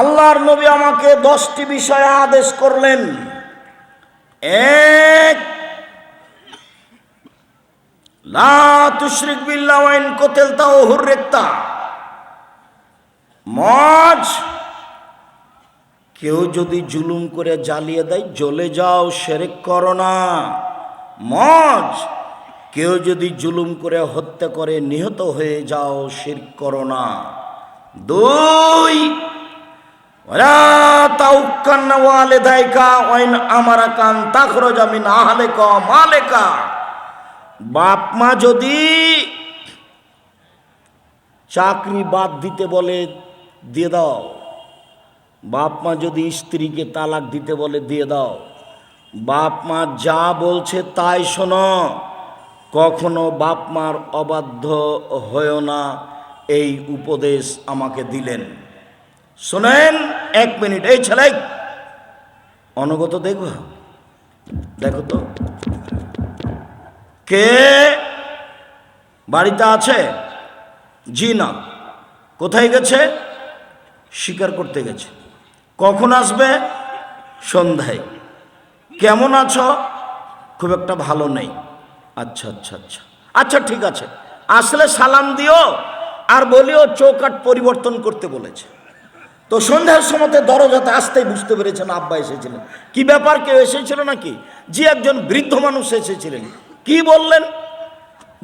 আল্লাহর নবী আমাকে দশটি বিষয়ে আদেশ করলেন। এক তুশরিক বিল্লাহ ওয়াইন কোতেলতা ও হুররেক্তা। মজ, কেউ যদি জুলুম করে জ্বালিয়ে দেয়, জ্বলে যাও সেরেক করো না। মজ, কেউ যদি জুলুম করে হত্যা করে নিহত হয়ে যাও শির করো না। দুই বাপ মা যদি চাকরি বাদ দিতে বলে, দিয়ে দাও। বাপ মা যদি স্ত্রীকে তালাক দিতে বলে, দিয়ে দাও। বাপ মা যা বলছে তাই শোনো। কখনো বাপ মার অবাধ্য হয়েও না, এই উপদেশ আমাকে দিলেন। শোনেন, এক মিনিট, এই ছেলে। অনগত দেখব দেখো তো। কে বাড়িতে আছে? জি না। কোথায় গেছে? শিকার করতে গেছে। কখন আসবে? সন্ধ্যায়। কেমন আছো? খুব একটা ভালো নেই। আচ্ছা আচ্ছা আচ্ছা। আচ্ছা ঠিক আছে। আসলে সালাম দিও, আর বলিও চৌকাট পরিবর্তন করতে বলেছে। তো সন্ধ্যার সময়তে দরজাতে আসতেই বুঝতে পেরেছেন আব্বা এসেছিলেন। কি ব্যাপার, কেউ এসেছিল নাকি? যে একজন বৃদ্ধ মানুষ এসেছিলেন। কি বললেন?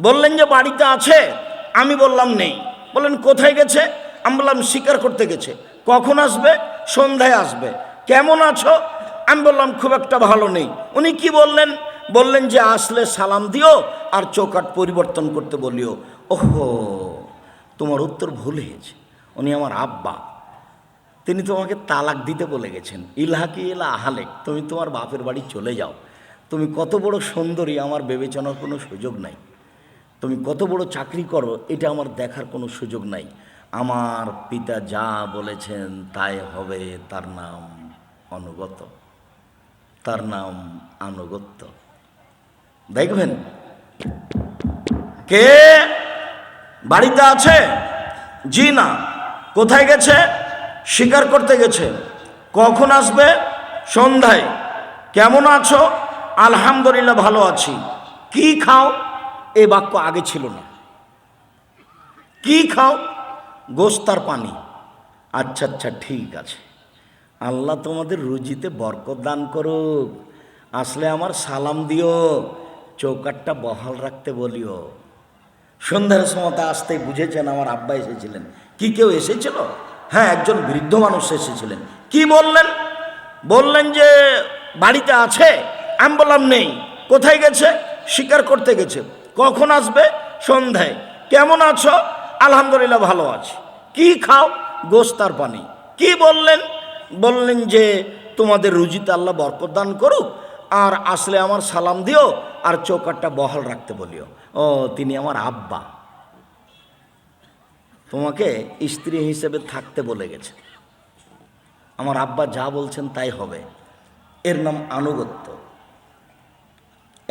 বললেন যে বাড়িতে আছে? আমি বললাম নেই। বললেন, কোথায় গেছে? আমি বললাম, শিকার করতে গেছে। কখন আসবে? সন্ধ্যায় আসবে। কেমন আছো? আমি বললাম, খুব একটা ভালো নেই। উনি কি বললেন? বললেন যে, আসলে সালাম দিও আর চৌকাট পরিবর্তন করতে বলিও। ওহো, তোমার উত্তর ভুল হয়েছে। উনি আমার আব্বা। তিনি তোমাকে তালাক দিতে বলে গেছেন। ইলাহাকি ইলা আহালেক, তুমি তোমার বাপের বাড়ি চলে যাও। তুমি কত বড় সুন্দরী, আমার বিবেচনার কোনো সুযোগ নাই। তুমি কত বড় চাকরি করো, এটা আমার দেখার কোনো সুযোগ নাই। আমার পিতা যা বলেছেন, তাই হবে, তার নাম অনুগত। তার নাম আনুগত্য। দেখবেন? কে বাড়িতে আছে? জি না। কোথায় গেছে? শিকার করতে গেছে। কখন আসবে? সন্ধ্যায়। কেমন আছো? আলহামদুলিল্লাহ ভালো আছি। কি খাও? এ বাক্য আগে ছিল না। কি খাও? গোস্তার পানি। আচ্ছা আচ্ছা ঠিক আছে। আল্লাহ তোমাদের রুজিতে বরকত দান করুক। আসলে আমার সালাম দিও। চৌকাটটা বহাল রাখতে বলিও। সন্ধ্যার সময়তে আসতেই বুঝেছেন আমার আব্বা এসেছিলেন। কি কেউ এসেছিল? হ্যাঁ একজন বৃদ্ধ মানুষ এসেছিলেন। কি বললেন? বললেন যে, বাড়িতে আছে? আমি বললাম, নেই। কোথায় গেছে? শিকার করতে গেছে। কখন আসবে? সন্ধ্যায়। কেমন আছো? আলহামদুলিল্লাহ, ভালো আছি। কি খাও? গোস্তার পানি। কি বললেন? বললেন যে, তোমাদের রুজিতে আল্লাহ বরকত দান করুক, আর আসলে আমার সালাম দিও, আর চৌকাটটা বহাল রাখতে বলিও। ও, তিনি আমার আব্বা। তোমাকে স্ত্রী হিসেবে থাকতে বলে গেছে। আমার আব্বা যা বলছেন তাই হবে। এর নাম আনুগত্য।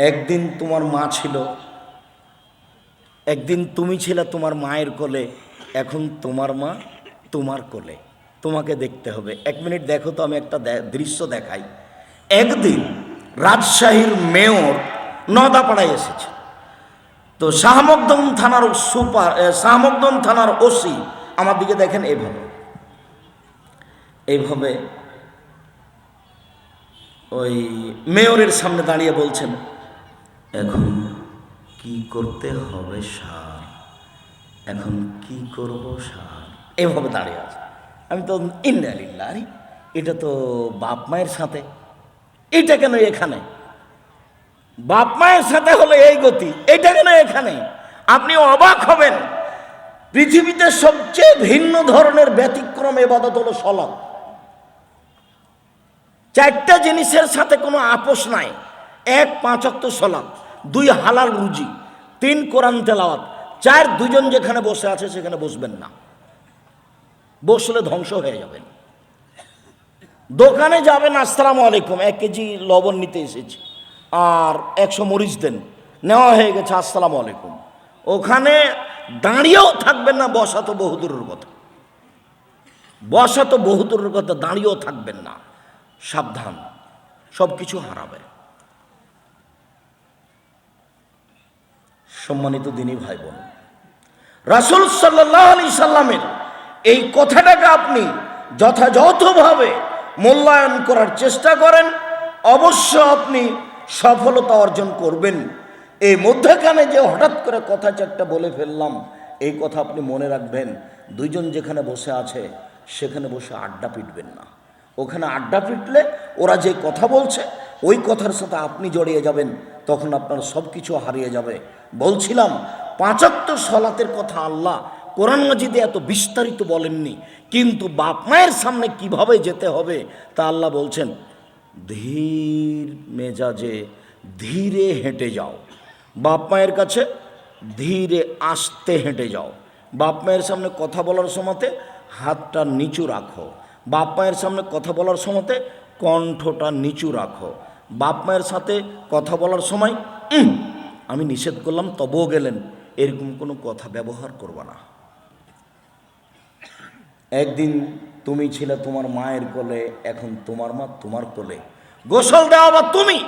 একদিন তোমার মা ছিল, একদিন তুমি ছিলে তোমার মায়ের কোলে, এখন তোমার মা তোমার কোলে। তোমাকে দেখতে হবে। এক মিনিট দেখো তো আমি একটা দৃশ্য দেখাই। একদিন রাজশাহীর মেয়র নদাপাড়ায় এসেছে। তো শাহমকদম থানার সুপার শাহমকদম থানার ওসি আমার দিকে দেখেন এইভাবে এইভাবে ওই মেয়রের সামনে দাঁড়িয়ে বলছেন, এখন কি করতে হবে সার এখন কি করব সার এভাবে দাঁড়িয়ে আছে। আমি তো ইন্দালিল্লা আরে এটা তো বাপ মায়ের সাথে। এটা কেন এখানে? বাপ মায়ের সাথে হলো এই গতি, এটা কেন এখানে? আপনি অবাক হবেন। পৃথিবীতে সবচেয়ে ভিন্ন ধরনের ব্যতিক্রম এবাদত হলো সলাৎ। চারটা জিনিসের সাথে কোনো আপোষ নাই। এক, পাঁচ অক্ত সলাৎ, দুই, হালাল রুজি, তিন, কোরআন তেলাওয়াত, চার, দুজন যেখানে বসে আছে সেখানে বসবেন না। বসলে ধ্বংস হয়ে যাবেন। দোকানে যাবেন, আসসালামু আলাইকুম, এক কেজি লবণ নিতে এসেছি। আর একশো মরিচ দেন। নেওয়া হয়ে গেছে, আসসালামু আলাইকুম। ওখানে দাঁড়িয়েও থাকবেন না, বসা তো বহুদূরের কথা। বসা তো বহুদূরের কথা, দাঁড়িয়েও থাকবেন না। সাবধান সব কিছু হারাবে। সম্মানিত দিনী ভাই বোন রাসুল সাল্লাহ আলি সাল্লামের এই কথাটাকে আপনি যথাযথভাবে মূল্যায়ন করার চেষ্টা করেন। অবশ্য আপনি সফলতা অর্জন করবেন। এই মধ্যখানে যে হঠাৎ করে কথা চারটা বলে ফেললাম, এই কথা আপনি মনে রাখবেন, দুইজন যেখানে বসে আছে, সেখানে বসে আড্ডা পিটবেন না। ওখানে আড্ডা পিটলে ওরা যে কথা বলছে, ওই কথার সাথে আপনি জড়িয়ে যাবেন, তখন আপনার সব কিছু হারিয়ে যাবে। বলছিলাম, পাঁচাত্তর সলাতের কথা আল্লাহ কোরআন মাজিদে এত বিস্তারিত বলেননি, কিন্তু বাপ মায়ের সামনে কীভাবে যেতে হবে, তা আল্লাহ বলছেন ধীর মেজাজে ধীরে হেঁটে যাও। বাপ মায়ের কাছে ধীরে আস্তে হেঁটে যাও। বাপ মায়ের সামনে কথা বলার সময়তে হাতটা নিচু রাখো। বাপ মায়ের সামনে কথা বলার সময়তে কণ্ঠটা নিচু রাখো। বাপ মায়ের সাথে কথা বলার সময় আমি নিষেধ করলাম, তবুও গেলেন। এরকম কোনো কথা ব্যবহার করবা না। একদিন তুমি ছিলে তোমার মায়ের কোলে, এখন তোমার মা তোমার কোলে। গোসল দেওয়া বা তুমি।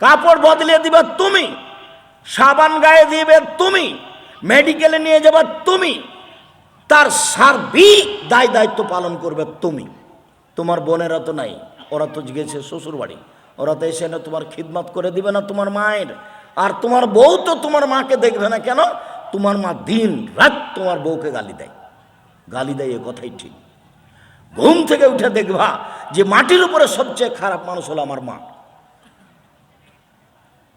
কাপড় বদলে দিবে তুমি। সাবান গায়ে দিবে তুমি। মেডিকেলে নিয়ে যাবে তুমি। তার সার্বিক দায় দায়িত্ব পালন করবে তুমি। তোমার বোনেরা তো নাই, ওরা তো গেছে শ্বশুর বাড়ি ওরা তো এসে না তোমার খিদমত করে দিবে না তোমার মায়ের। আর তোমার বউ তো তোমার মাকে দেখবে না কেন? তোমার মা দিন রাত তোমার বউকে গালি দেয়। গালি দেয় এ কথাই ঠিক। ঘুম থেকে উঠে দেখবা যে মাটির উপরে সবচেয়ে খারাপ মানুষ হলো আমার মা।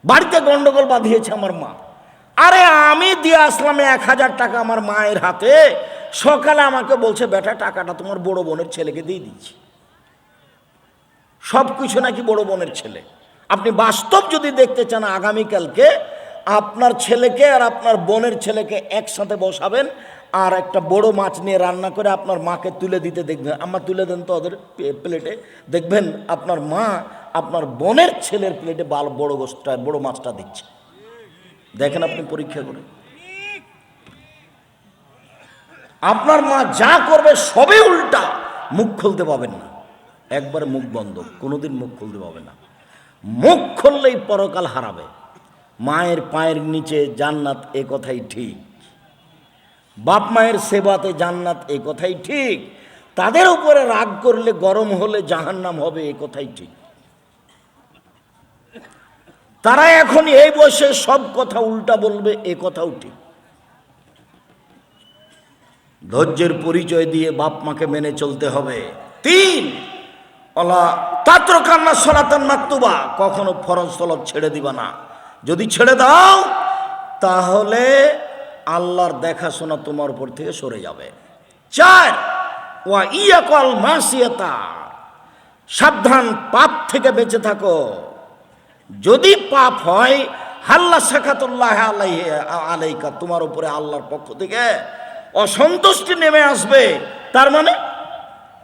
বাড়িতে গন্ডগোল বাঁধিয়েছে আমার মা। আরে আমি দিয়ে আসলাম এক হাজার টাকা আমার মায়ের হাতে। সকালে আমাকে বলছে, বেটা, টাকাটা তোমার বড় বোনের ছেলেকে দিয়ে দিচ্ছি সব কিছু নাকি বড় বোনের ছেলে। আপনি বাস্তব যদি দেখতে চান আগামীকালকে, আপনার ছেলেকে আর আপনার বোনের ছেলেকে একসাথে বসাবেন আর একটা বড় মাছ নিয়ে রান্না করে আপনার মাকে তুলে দিতে দেখবেন। আমার তুলে দেন তো ওদের প্লেটে দেখবেন আপনার মা আপনার বোনের ছেলের প্লেটে বাল বড় গোষ্ঠটা, বড় মাছটা দিচ্ছে। দেখেন আপনি পরীক্ষা করে। আপনার মা যা করবে সবে উল্টা। মুখ খুলতে পাবেন না। একবারে মুখ বন্ধ। কোনোদিন মুখ খুলতে পাবে না। মুখ খুললেই পরকাল হারাবে। মায়ের পায়ের নিচে জান্নাত এ কথাই ঠিক। বাপ মায়ের সেবাতে জান্নাত এ কথাই ঠিক। তাদের উপরে রাগ করলে গরম হলে জাহান্নাম হবে এ কথাই ঠিক। তারা এখন এই বয়সে সব কথা উল্টা বলবে, এ কথাও ঠিক। ধৈর্যের পরিচয় দিয়ে বাপ মাকে মেনে চলতে হবে। তিন, অলা তাত্র কান্না সনাতন মাকতুবা, কখনো ফরজ সলব ছেড়ে দিবা না। যদি ছেড়ে দাও, তাহলে আল্লাহর দেখাশোনা তোমার উপর থেকে সরে যাবে। চার, ওয়া ইয়াকল মাসিয়াতা, সাবধান পাপ থেকে বেঁচে থাকো। যদি পাপ হয়, হাল্লা শাখাতুল্লাহ আলাইহি, আলাইকা, তোমার উপরে আল্লাহর পক্ষ থেকে অসন্তুষ্টি নেমে আসবে। তার মানে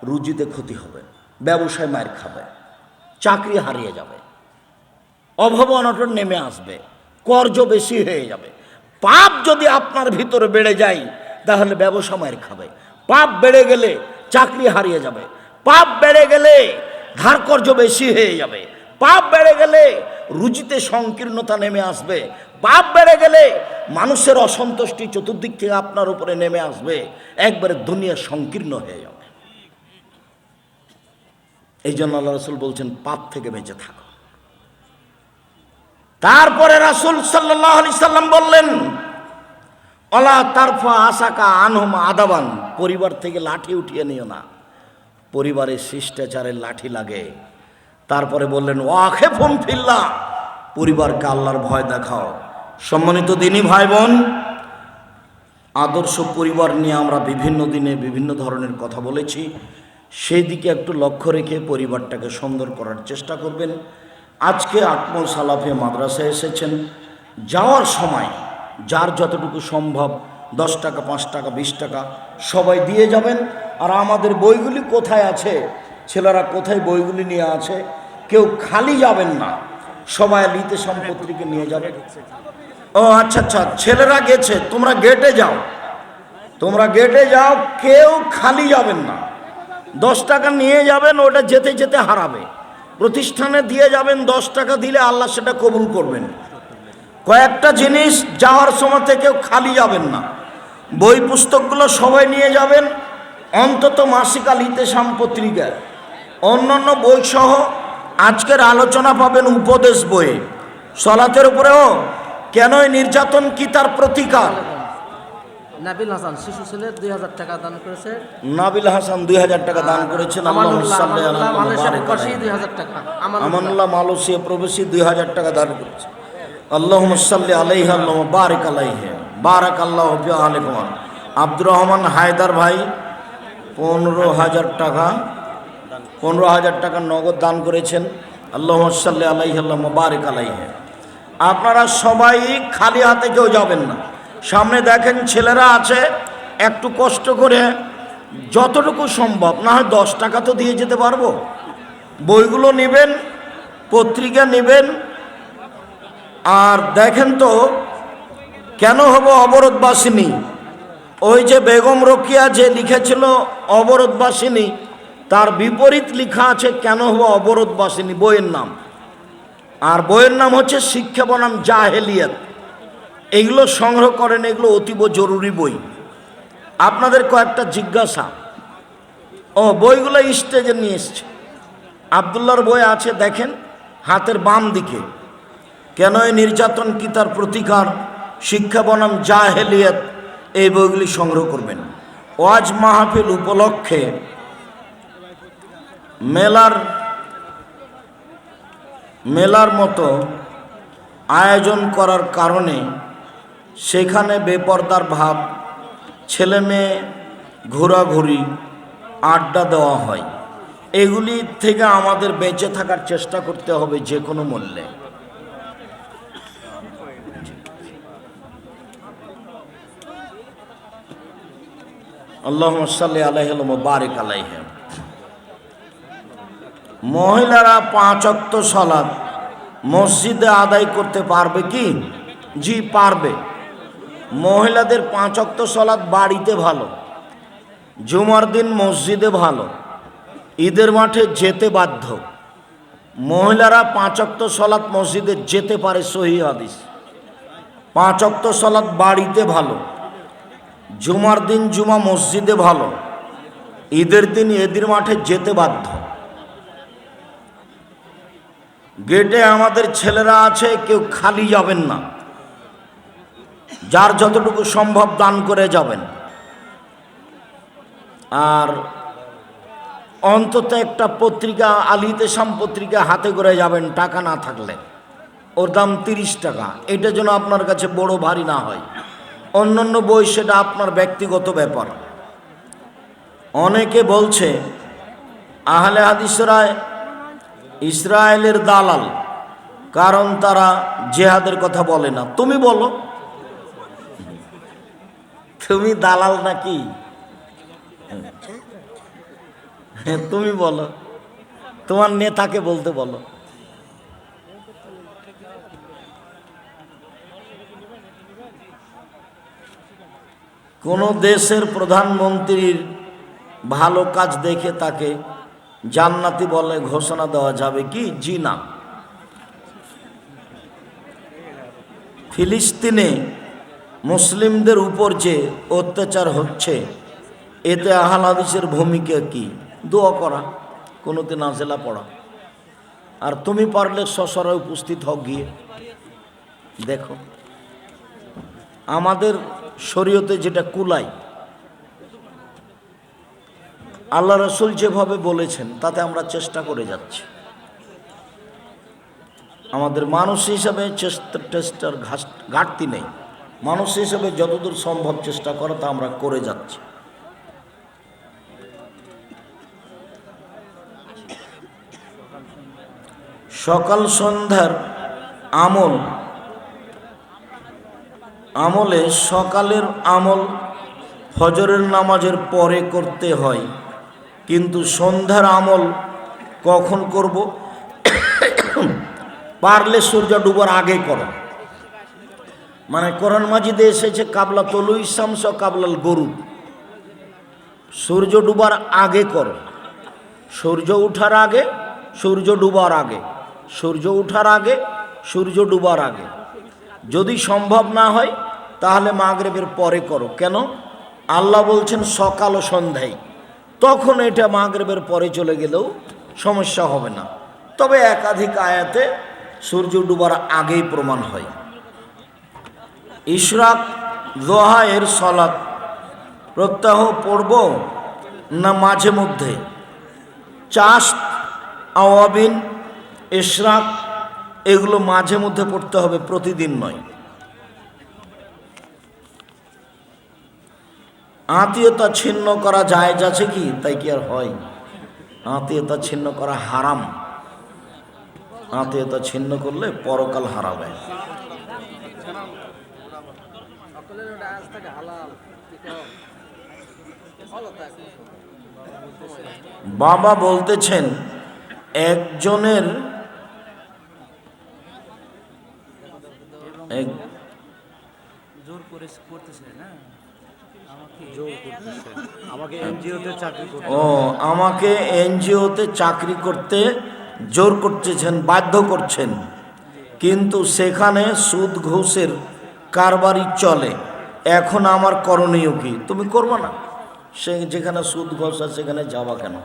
রুজিতে ক্ষতি হবে, ব্যবসায় মায়ের খাবে, চাকরি হারিয়ে যাবে অভাব অনটন নেমে আসবে, কর্জ বেশি হয়ে যাবে। পাপ যদি আপনার ভিতরে বেড়ে যায়, তাহলে ব্যবসা মায়ের খাবে। পাপ বেড়ে গেলে চাকরি হারিয়ে যাবে। পাপ বেড়ে গেলে ধার কর্জ বেশি হয়ে যাবে। পাপ বেড়ে গেলে রুজিতে সংকীর্ণতা নেমে আসবে। পাপ বেড়ে গেলে মানুষের অসন্তুষ্টি চতুর্দিক থেকে আপনার উপরে নেমে আসবে। একবারে দুনিয়া সংকীর্ণ হয়ে যাবে। এই জন্য আল্লাহ রসুল বলছেন, পাপ থেকে বেঁচে থাকো। তারপরে রাসুল সাল্লাহ আলি সাল্লাম বললেন, অলা তারফা আশাকা আনহম আদাবান। পরিবার থেকে লাঠি উঠিয়ে নিও না। পরিবারের শিষ্টাচারের লাঠি লাগে। তারপরে বললেন ওয়াখে ফোন ফিল্লা পরিবারকে আল্লাহর ভয় দেখাও। সম্মানিত দিনী ভাই বোন আদর্শ পরিবার নিয়ে আমরা বিভিন্ন দিনে বিভিন্ন ধরনের কথা বলেছি। সেই দিকে একটু লক্ষ্য রেখে পরিবারটাকে সুন্দর করার চেষ্টা করবেন। আজকে আটমল সালাফে মাদ্রাসায় এসেছেন। যাওয়ার সময় যার যতটুকু সম্ভব, দশ টাকা, পাঁচ টাকা, বিশ টাকা, সবাই দিয়ে যাবেন। আর আমাদের বইগুলি কোথায় আছে? ছেলেরা কোথায় বইগুলি নিয়ে আছে? কেউ খালি যাবেন না। সবাই লিতে সম্পত্তিকে নিয়ে যাবে। ও আচ্ছা আচ্ছা ছেলেরা গেছে, তোমরা গেটে যাও। তোমরা গেটে যাও, কেউ খালি যাবেন না। দশ টাকা নিয়ে যাবেন, ওটা যেতে যেতে হারাবে। প্রতিষ্ঠানে দিয়ে যাবেন দশ টাকা দিলে আল্লাহ সেটা কবুল করবেন। কয়েকটা জিনিস যাওয়ার সময় থেকে খালি যাবেন না। বই পুস্তকগুলো সবাই নিয়ে যাবেন, অন্তত মাসিকাল ইতেসাম পত্রিকায় অন্যান্য বই সহ আজকের আলোচনা পাবেন উপদেশ বইয়ে। সলাতের উপরেও। কেনই নির্যাতন কি তার প্রতিকার? নাবিল হাসান শিশু ছেলে দুই হাজার টাকা দান করেছে। নাবিল হাসান দুই হাজার টাকা দান করেছেন। আমানুল্লাহ মালয়েশিয়া প্রবেশী দুই হাজার টাকা দান করেছে। আল্লাহ সাল্লি আলাইহি আল্লাহ বারিক আলাইহি। বারাক আল্লাহ আলাইকুম আব্দুর রহমান হায়দার ভাই পনেরো হাজার টাকা পনেরো হাজার টাকা নগদ দান করেছেন। আল্লাহ সাল্লি আলাইহি আল্লাহ বারিক আলাইহি। আপনারা সবাই খালি হাতে কেউ যাবেন না। সামনে দেখেন ছেলেরা আছে, একটু কষ্ট করে যতটুকু সম্ভব, না হয় দশ টাকা তো দিয়ে যেতে পারব। বইগুলো নেবেন, পত্রিকা নেবেন। আর দেখেন তো, কেন হব অবরোধবাসিনী? ওই যে বেগম রকিয়া যে লিখেছিল অবরোধবাসিনী, তার বিপরীত লেখা আছে, কেন হব অবরোধবাসিনী, বইয়ের নাম। আর বইয়ের নাম হচ্ছে শিক্ষা বনাম জাহেলিয়াত। এগুলো সংগ্রহ করেন, এগুলো অতীব জরুরি বই। আপনাদের কয়েকটা জিজ্ঞাসা। ও, বইগুলো স্টেজে নিয়ে এসছে। আবদুল্লার বই আছে, দেখেন, হাতের বাম দিকে। কেন এই নির্যাতন কি তার প্রতিকার? শিক্ষা বনাম জাহেলিয়াত, এই বইগুলি সংগ্রহ করবেন। ওয়াজ মাহফিল উপলক্ষে মেলার মেলার মতো আয়োজন করার কারণে সেখানে বেপর্দার ভাব, ছেলে মেয়ে ঘোরাঘুরি, আড্ডা দেওয়া হয়। এগুলি থেকে আমাদের বেঁচে থাকার চেষ্টা করতে হবে যে কোনো মূল্যে। আল্লাহ সাল্লি আলাইহ বারিক আলাইহ। মহিলারা পাঁচ অক্ত সলাদ মসজিদে আদায় করতে পারবে কি? জি, পারবে। মহিলাদের পাঁচ অক্ত সলাদ বাড়িতে ভালো, জুমার দিন মসজিদে ভালো, ঈদের মাঠে যেতে বাধ্য। মহিলারা পাঁচ অক্ত সলাৎ মসজিদে যেতে পারে সহি হাদিস। পাঁচ অক্ত সলাৎ বাড়িতে ভালো, জুমার দিন জুমা মসজিদে ভালো, ঈদের দিন ঈদের মাঠে যেতে বাধ্য। গেটে আমাদের ছেলেরা আছে, কেউ খালি যাবেন না। যার যতটুকু সম্ভব দান করে যাবেন। আর অন্তত একটা পত্রিকা, আলিতে সাম পত্রিকা হাতে করে যাবেন, টাকা না থাকলে। ওর দাম তিরিশ টাকা। এটা যেন আপনার কাছে বড় ভারী না হয়। অন্যান্য বই সেটা আপনার ব্যক্তিগত ব্যাপার। অনেকে বলছে, আহলে হাদিসরা ইসরায়েলের দালাল, কারণ তারা জেহাদের কথা বলে না। তুমি বলো। তুমি দালাল নাকি? তুমি বলো। তোমার নেতাকে বলতে বলো। কোনো দেশের প্রধানমন্ত্রীর ভালো কাজ দেখে তাকে জান্নাতি বলে ঘোষণা দেওয়া যাবে কি? জি না। ফিলিস্তিনে মুসলিমদের উপর যে অত্যাচার হচ্ছে, এতে আহাল হাদিসের ভূমিকা কি? দোয়া করা, কোনোতে নাজেলা পড়া। আর তুমি পারলে সসরায় উপস্থিত হও গিয়ে। দেখো, আমাদের শরীয়তে যেটা কুলাই, আল্লাহ রসুল যেভাবে বলেছেন, তাতে আমরা চেষ্টা করে যাচ্ছি। আমাদের মানুষ হিসাবে চেষ্টা, টেস্টার ঘাটতি নেই। মানুষ হিসাবে যতদূর সম্ভব চেষ্টা করা তা আমরা করে যাচ্ছি। সকাল সন্ধ্যার আমল, আমলে সকালের আমল ফজরের নামাজের পরে করতে হয়, কিন্তু সন্ধ্যার আমল কখন করব? পারলে সূর্য ডুবার আগে করো। মানে কোরআন মাজিদে এসেছে কাবলা তলু ইসামস কাবলাল গরু সূর্য ডুবার আগে করো। সূর্য উঠার আগে, সূর্য ডুবার আগে। সূর্য উঠার আগে, সূর্য ডুবার আগে। যদি সম্ভব না হয়, তাহলে মাগরেবের পরে করো। কেন? আল্লাহ বলছেন সকাল ও সন্ধ্যায়। তখন এটা মাগরেবের পরে চলে গেলেও সমস্যা হবে না। তবে একাধিক আয়াতে সূর্য ডুবার আগেই প্রমাণ হয়। ইশরাক, দোহা এর সলাৎ প্রত্যাহ পড়ব না মাঝে মধ্যে। চাষ, আওয়াবিন, ইশরাক, এগুলো মাঝে মধ্যে পড়তে হবে, প্রতিদিন নয়। আত্মীয়তা ছিন্ন করা যায় যাচ্ছে কি? তাই কি আর হয়? আত্মীয়তা ছিন্ন করা হারাম। আত্মীয়তা ছিন্ন করলে পরকাল হারাবে সকলের ওটা আজ থেকে হালাল। বাবা বলতেছেন একজনের এক জোর করে করতেছে না? আমাকে আমাকে এনজিওতে চাকরি করতে ও আমাকে এনজিওতে চাকরি করতে জোর করতেছেন বাধ্য করছেন। কিন্তু সেখানে সুদ ঘুষের কারবারই চলে। এখন আমার করণীয় কি? তুমি করব না। সে যেখানে সুদ ঘষা সেখানে যাওয়া কেন?